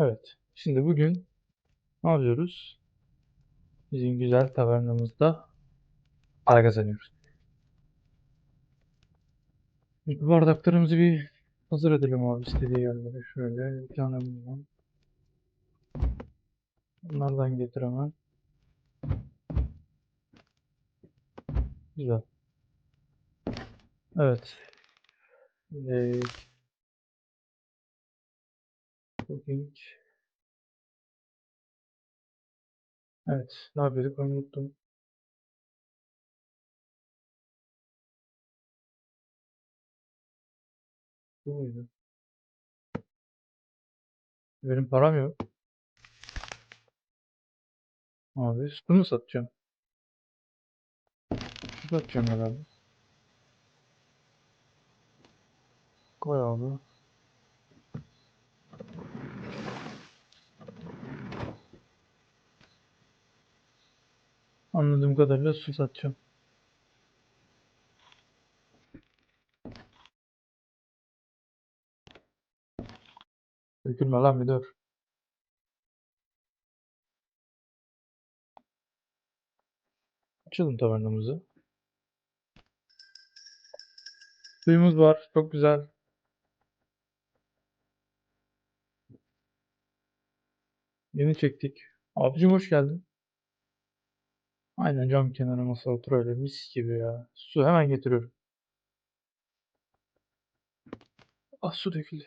Evet. Şimdi bugün ne yapıyoruz? Bizim güzel tavernamızda para kazanıyoruz. Bu bardaklarımızı bir hazır edelim abi istediği yerlere. Şöyle bir tane bundan. Bunlardan getir hemen. Güzel. Evet. Ee, cooking. Evet. Ne yapıyorduk ben unuttum. Bu muydu? Benim param yok. Abi mü satacağım? Süt satacağım herhalde. Koy abi. Anladığım kadarıyla su satacağım. Dökülme lan bir dur. Açalım tavernamızı. Suyumuz var. Çok güzel. Yeni çektik. Abicim hoş geldin. Aynen cam kenarı masa otur öyle mis gibi ya. Su hemen getiriyorum. Ah su döküldü.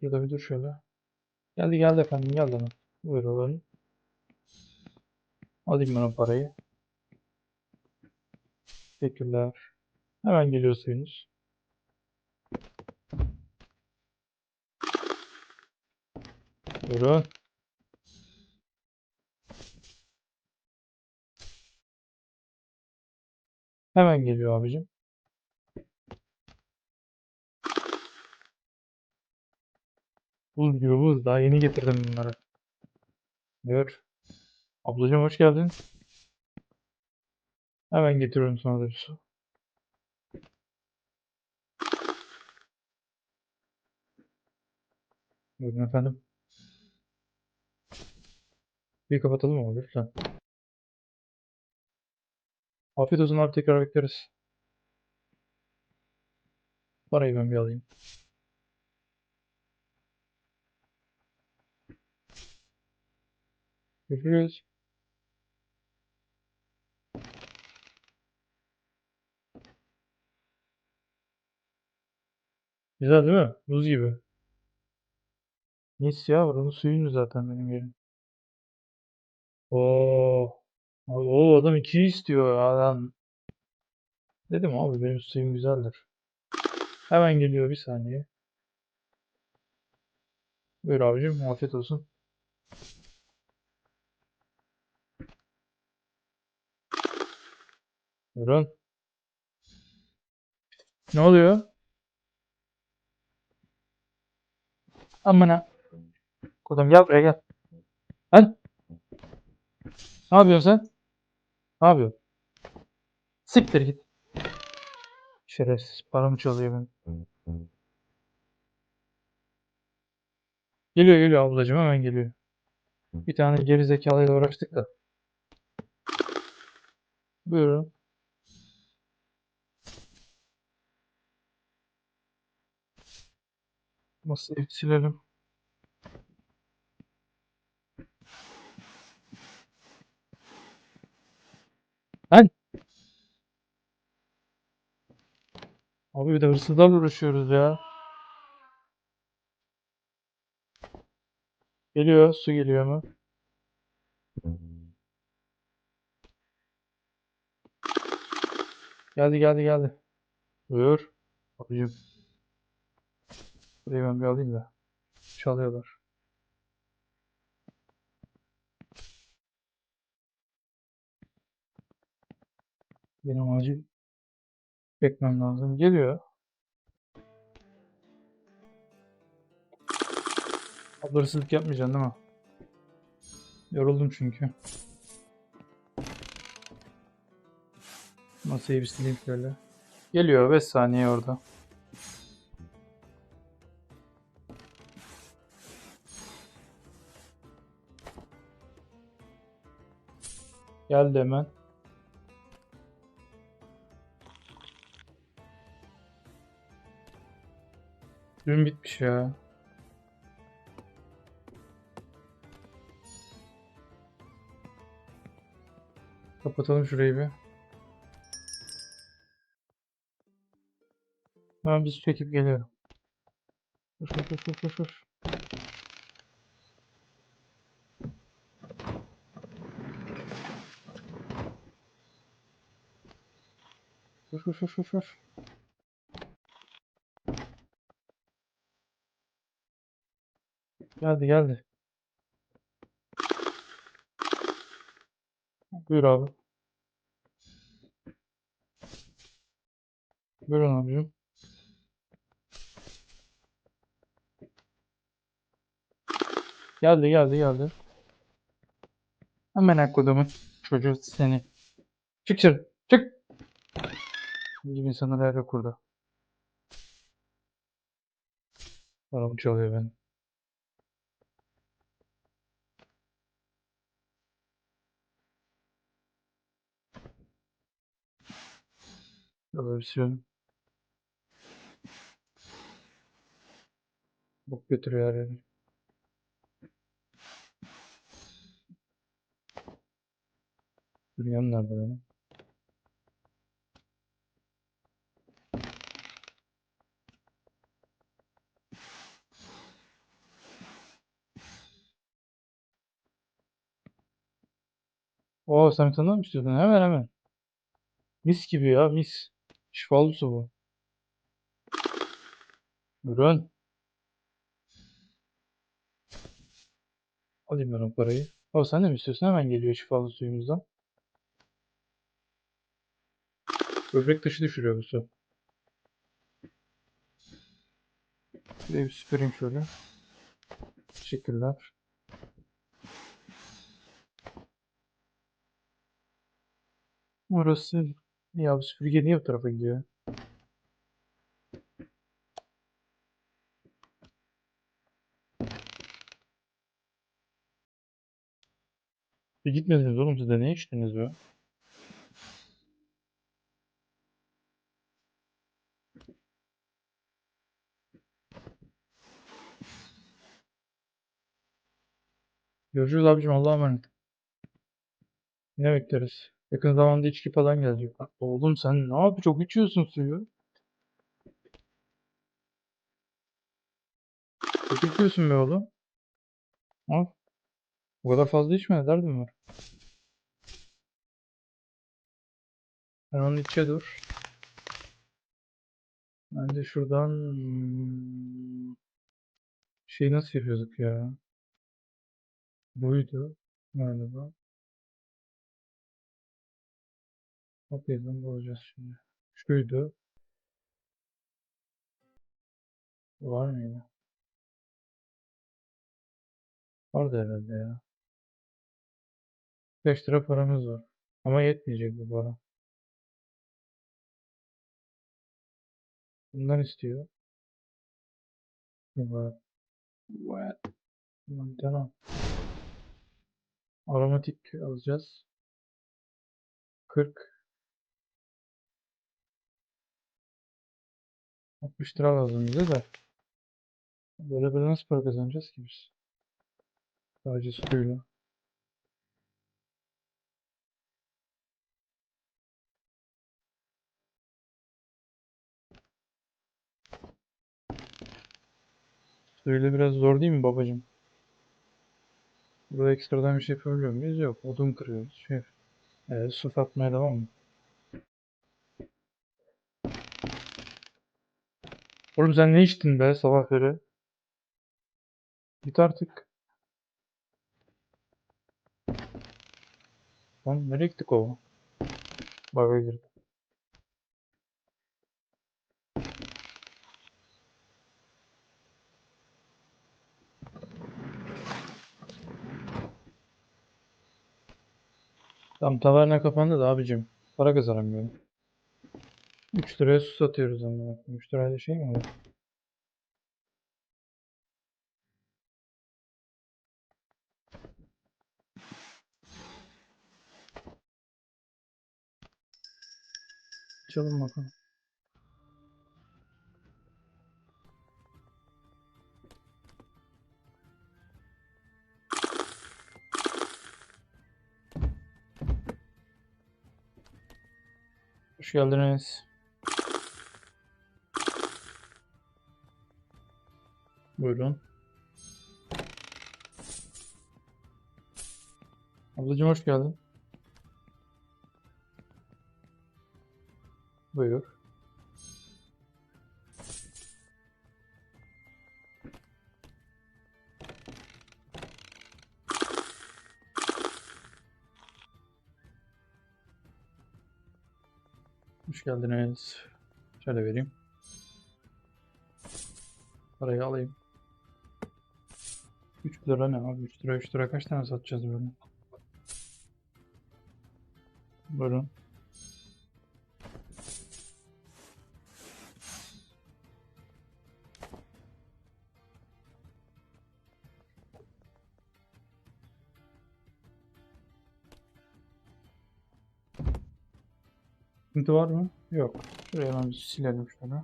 Şurada bir dur şöyle. Geldi geldi efendim geldi hemen. Buyur oğlum. Alayım ben o parayı. Teşekkürler. Hemen geliyor suyunuz. Buyurun. Hemen geliyor abicim. Buz gibi buz. Daha yeni getirdim bunları. Buyur. Ablacığım hoş geldin. Hemen getiriyorum sana da su. Buyurun efendim. Bir kapatalım mı lütfen? Afiyet olsun abi tekrar bekleriz. Parayı ben bir alayım. Görüşürüz. Güzel değil mi? Buz gibi. Mis ya buranın suyuydu zaten benim yerim. Oo. Abi, o adam iki istiyor ya lan. Dedim abi benim suyum güzeldir. Hemen geliyor bir saniye. Buyur abicim afiyet olsun. Buyurun. Ne oluyor? Amına. Kodum gel buraya gel. Lan. Ne yapıyorsun sen? Ne yapıyorsun? Siktir git. Şerefsiz paramı çalıyor benim. Geliyor geliyor ablacığım hemen geliyor. Bir tane geri zekalıyla uğraştık da. Buyurun. Bir silelim. Lan! Abi bir de hırsızlarla uğraşıyoruz ya. Geliyor, su geliyor mu? Geldi geldi geldi. Buyur. Abicim. Burayı ben bir alayım da. Çalıyorlar. Benim acil beklemem lazım. Geliyor. Sabırsızlık yapmayacaksın değil mi? Yoruldum çünkü. Masayı bir sileyim şöyle. Geliyor 5 saniye orada. Geldi hemen. Dün bitmiş ya. Kapatalım şurayı bir. Ben biz çekip geliyorum. Koş koş koş koş koş koş. Koş koş koş koş Geldi geldi. Buyur abi. Buyurun abicim. Geldi geldi geldi. Hemen akkodumun çocuğu seni. Çık dışarı. Çık. Gibi insanlar her yok burada. Paramı çalıyor benim. Böyle bir şey. Bok götürüyor her yere. Bürgen nerede benim? Oo sen daha mı istiyordun? Hemen hemen. Mis gibi ya mis. Şifalı su bu. Buyurun. Alayım ben o parayı. O sen de mi istiyorsun? Hemen geliyor şifalı suyumuzdan. Böbrek taşı düşürüyor bu su. Bir de bir süpüreyim şöyle. Teşekkürler. Orası ya bu süpürge niye bu tarafa gidiyor? Bir gitmediniz oğlum siz de ne içtiniz be? Görüşürüz abicim Allah'a emanet. Ne bekleriz? Yakın zamanda içki falan gelecek. Oğlum sen ne yapıyorsun? Çok içiyorsun suyu. Çok içiyorsun be oğlum. Al. Bu kadar fazla içme. Ne derdin var? Sen onu içe dur. Ben de şuradan... Şey nasıl yapıyorduk ya? Buydu. Galiba. Bakayım bulacağız şimdi. Şuydu. Var mıydı? Vardı herhalde ya. 5 lira paramız var. Ama yetmeyecek bu para. Bundan istiyor. Var. What? Tamam, Tamam. Aromatik alacağız. 40. 60 lira lazım bize de. Böyle böyle nasıl para kazanacağız ki biz? Sadece suyla. Suyla biraz zor değil mi babacım? Burada ekstradan bir şey yapabiliyor muyuz? Yok. Odun kırıyoruz. Şey. Ee, su satmaya devam mı? Oğlum sen ne içtin be sabah beri? Git artık. Lan nereye gittik o? Bug'a girdi. Tam taverna kapandı da abicim. Para kazanamıyorum. 3 liraya su satıyoruz ama. 3 lirayla şey mi olur? Açalım bakalım. Hoş geldiniz. Buyurun. Ablacığım hoş geldin. Buyur. Hoş geldiniz. Şöyle vereyim. Parayı alayım. 3 lira ne abi? 3 lira 3 lira kaç tane satacağız böyle? Buyurun. Sıkıntı var mı? Yok. Şuraya hemen silelim şöyle.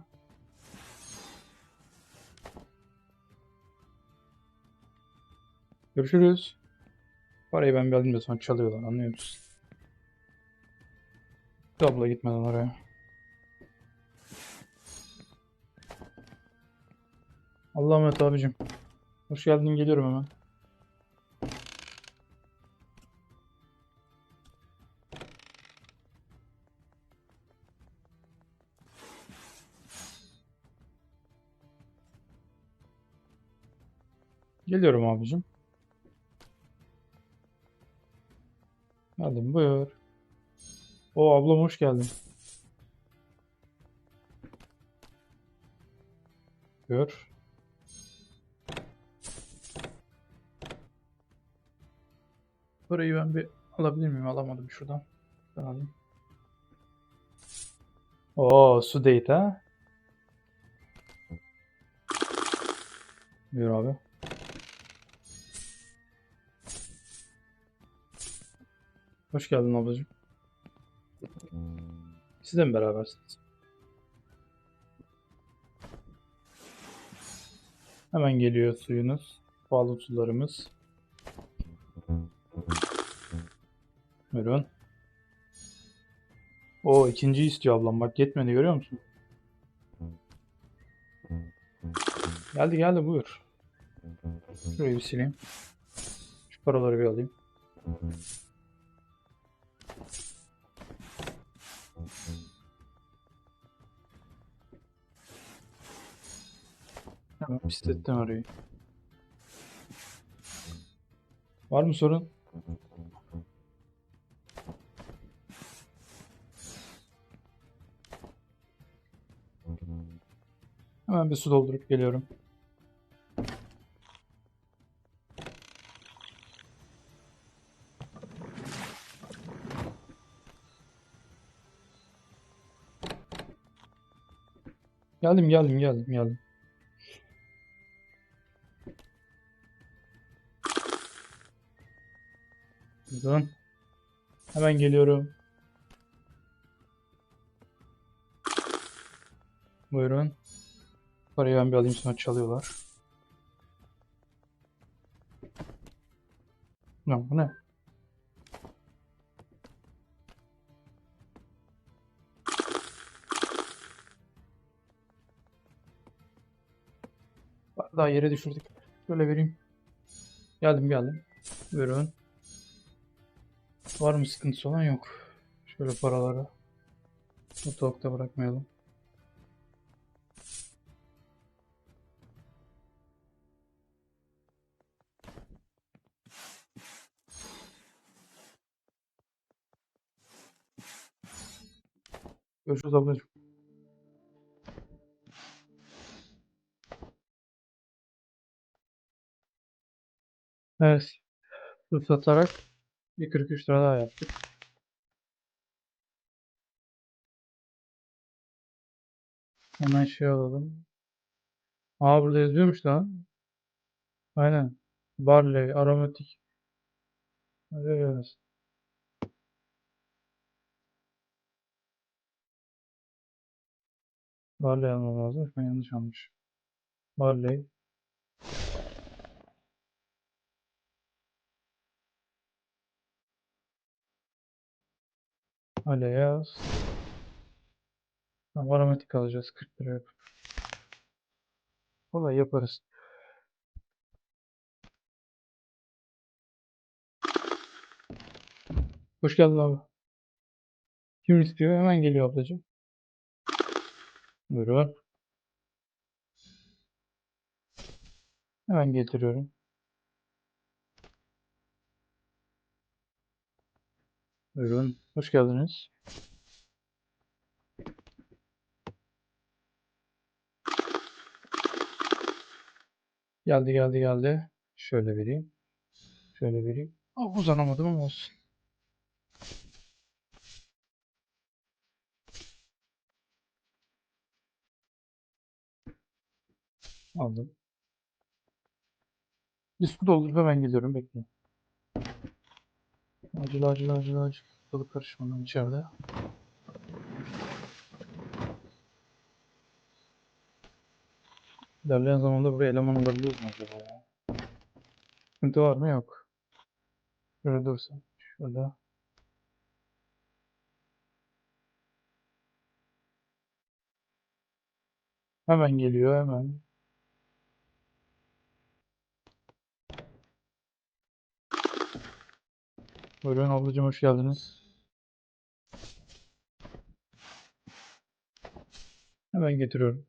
Görüşürüz. Parayı ben bir alayım da sonra çalıyorlar anlıyor musun? Abla gitmeden oraya. Allah'a emanet abicim. Hoş geldin geliyorum hemen. Geliyorum abicim. Geldim buyur. O ablam hoş geldin. Buyur. Parayı ben bir alabilir miyim? Alamadım şuradan. Ben alayım. Oo su date ha. Buyur abi. Hoş geldin ablacığım. Siz de mi berabersiniz? Hemen geliyor suyunuz. Pahalı sularımız. Buyurun. O ikinci istiyor ablam. Bak yetmedi görüyor musun? Geldi geldi buyur. Şurayı bir sileyim. Şu paraları bir alayım. Hemen pislettim orayı. Var mı sorun? Hemen bir su doldurup geliyorum. Geldim geldim geldim geldim. Buyurun. Hemen geliyorum. Buyurun. Parayı ben bir alayım sonra çalıyorlar. Lan bu ne? Daha yere düşürdük. Şöyle vereyim. Geldim geldim. Buyurun. Var mı sıkıntısı olan yok. Şöyle paraları mutfakta bırakmayalım. Görüşürüz ablacığım. Evet. Su satarak bir 43 lira daha yaptık. Hemen şey alalım. Aa burada yazıyormuş lan. Aynen. Barley, aromatik. Evet. Barley almam lazım. Ben yanlış almış. Barley. Hala yaz. Aromatik alacağız 40 lira yapıp. Yaparız. Hoş geldin abi. Kim istiyor? Hemen geliyor ablacığım. Buyurun. Hemen getiriyorum. Buyurun. Hoş geldiniz. Geldi geldi geldi. Şöyle vereyim. Şöyle vereyim. Aa, uzanamadım ama olsun. Aldım. Bir doldurup hemen geliyorum. Bekle. Acil acil acil acil. Balık karışmadan içeride. İlerleyen zamanda buraya eleman alabiliyoruz mu acaba ya? Sıkıntı var mı? Yok. Şöyle dursun. Şöyle. Hemen geliyor hemen. Buyurun ablacığım hoş geldiniz. Hemen getiriyorum.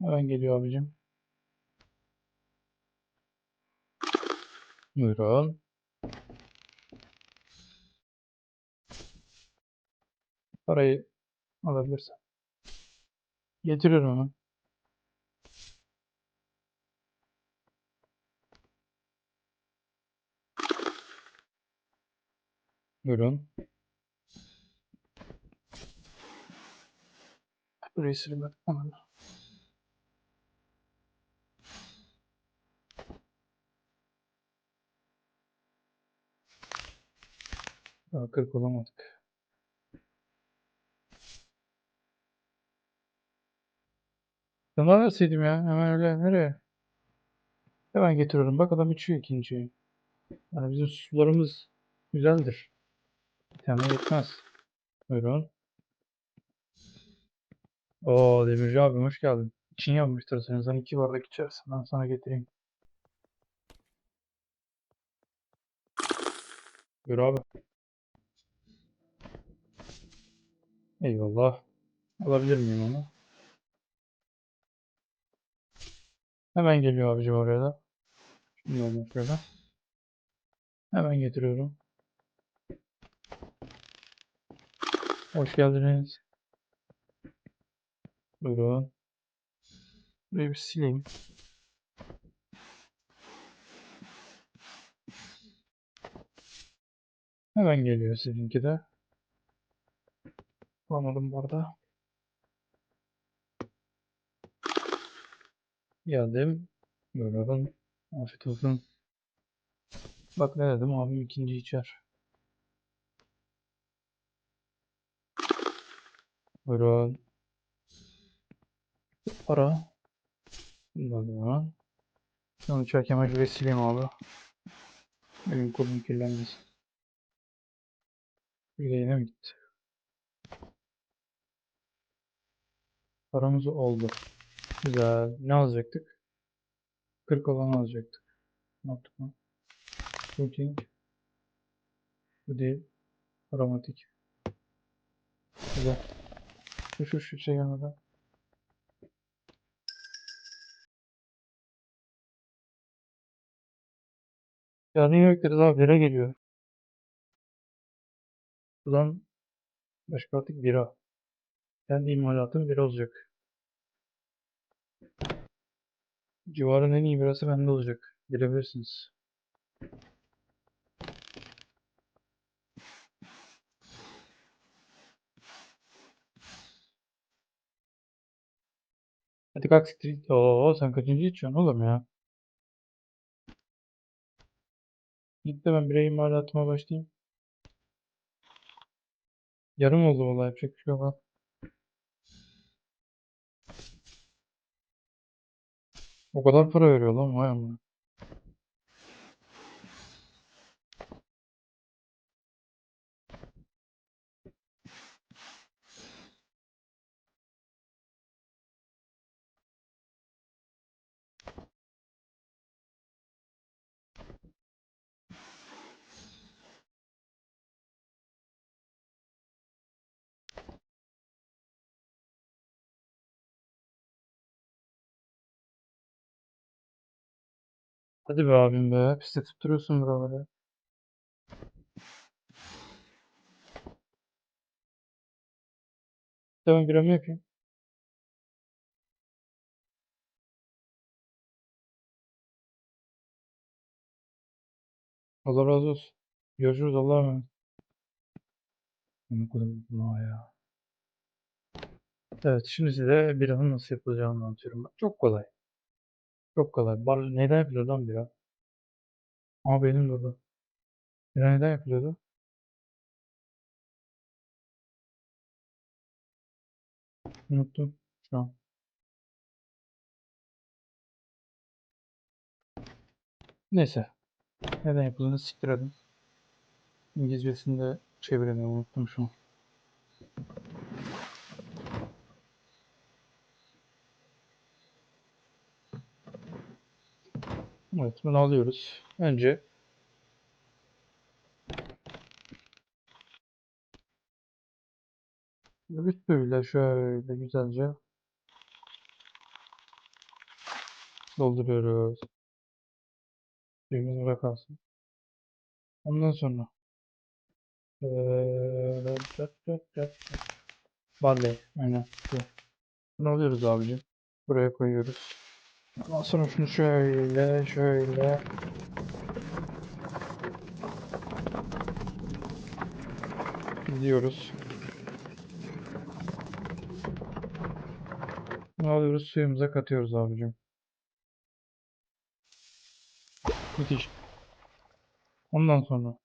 Hemen geliyor abicim. Buyurun. Parayı alabilirsen. Getiriyorum hemen. Buyurun. Burayı sileyim ben. Hemen. Daha kırk olamadık. Sana verseydim ya. Hemen öyle nereye? Hemen getiriyorum. Bak adam içiyor ikinciyi. Yani bizim sularımız güzeldir. Bir tane yetmez. Buyurun. Oo Demirci abi hoş geldin. İçin yanmıştır senin. Sen iki bardak içersin. Ben sana getireyim. Buyur abi. Eyvallah. Alabilir miyim onu? Hemen geliyor abicim oraya da. Şimdi olmak şöyle. Hemen getiriyorum. Hoş geldiniz. Buyurun. Burayı bir sileyim. Hemen geliyor sizinki de. Bulamadım bu arada. Geldim. Buyurun. Afiyet olsun. Bak ne dedim abim ikinci içer. Buyurun. Para. Buyurun. Şunu içerken ben şurayı sileyim abi. Benim kolum kirlenmesin. Yüreğine mi gitti? Paramız oldu. Güzel. Ne alacaktık? 40 olan alacaktık. Ne yaptık lan? Routing. Bu değil. Aromatik. Güzel. Şu şu şu şey gelmeden. Ya niye bekleriz abi? Bira geliyor. Buradan başka artık bira. Kendi imalatım bira olacak. Civarın en iyi birası bende olacak. Girebilirsiniz. Hadi kalk git. Oo sen kaçıncı içiyorsun oğlum ya? Git de ben birey imalatıma başlayayım. Yarım oldu vallahi yapacak bir şey yok. O kadar para veriyor lan vay amına. Hadi be abim be. Pisletip duruyorsun buraları. Tamam biramı yapayım. Allah razı olsun. Görüşürüz Allah'a emanet. Bunu koydum buna ya. Evet şimdi size biranın nasıl yapılacağını anlatıyorum. Çok kolay. Çok kolay. Bar neden yapılıyor lan bira? Ama benim burada. Bira neden yapılıyordu? Unuttum şu an. Neyse. Neden yapıldığını siktir edin. İngilizcesini de çevirelim unuttum şu an. Evet bunu alıyoruz. Önce üstüyle şöyle güzelce dolduruyoruz. Suyumuz burada kalsın. Ondan sonra çat. Barley. Aynen. Bu. Bunu alıyoruz abicim. Buraya koyuyoruz. Ondan sonra şunu şöyle şöyle gidiyoruz. Alıyoruz suyumuza katıyoruz abicim. Müthiş. Ondan sonra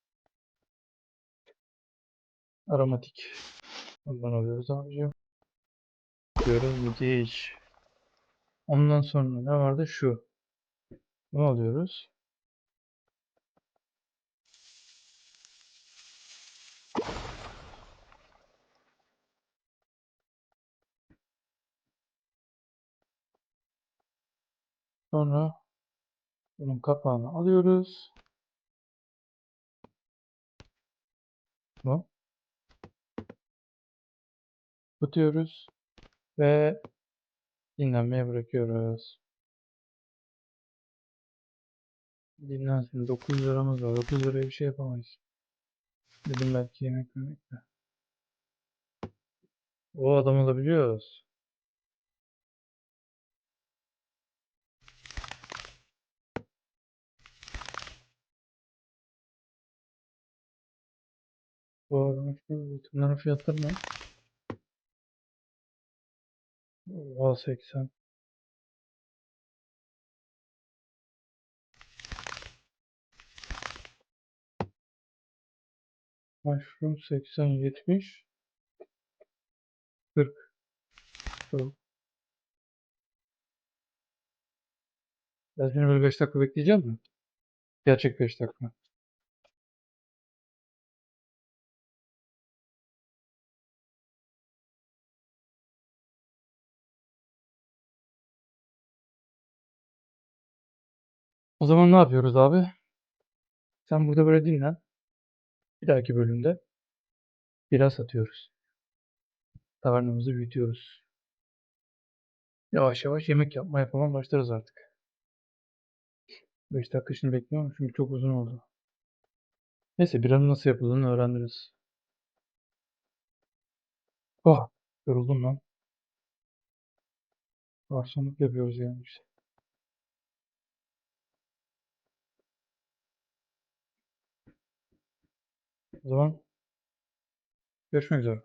aromatik. Ondan alıyoruz abicim. Diyoruz müthiş. Ondan sonra ne vardı? Şu. Bunu alıyoruz. Sonra bunun kapağını alıyoruz. Bu. Tutuyoruz ve dinlenmeye bırakıyoruz. Dinlensin. 9 liramız var. 9 liraya bir şey yapamayız. Dedim belki yemek yemek de. O adam alabiliyoruz. Bu arada şu bütünlerin fiyatları ne? Oha 80. Mushroom 80 70 40 Çok. Ben seni böyle 5 dakika bekleyeceğim mi? Gerçek 5 dakika. O zaman ne yapıyoruz abi? Sen burada böyle dinlen. Bir dahaki bölümde biraz satıyoruz. Tavernamızı büyütüyoruz. Yavaş yavaş yemek yapmaya falan başlarız artık. 5 dakika şimdi bekliyorum çünkü çok uzun oldu. Neyse biranın nasıl yapıldığını öğrendiniz. Oh, yoruldum lan. Garsonluk yapıyoruz yani işte. O zaman görüşmek üzere.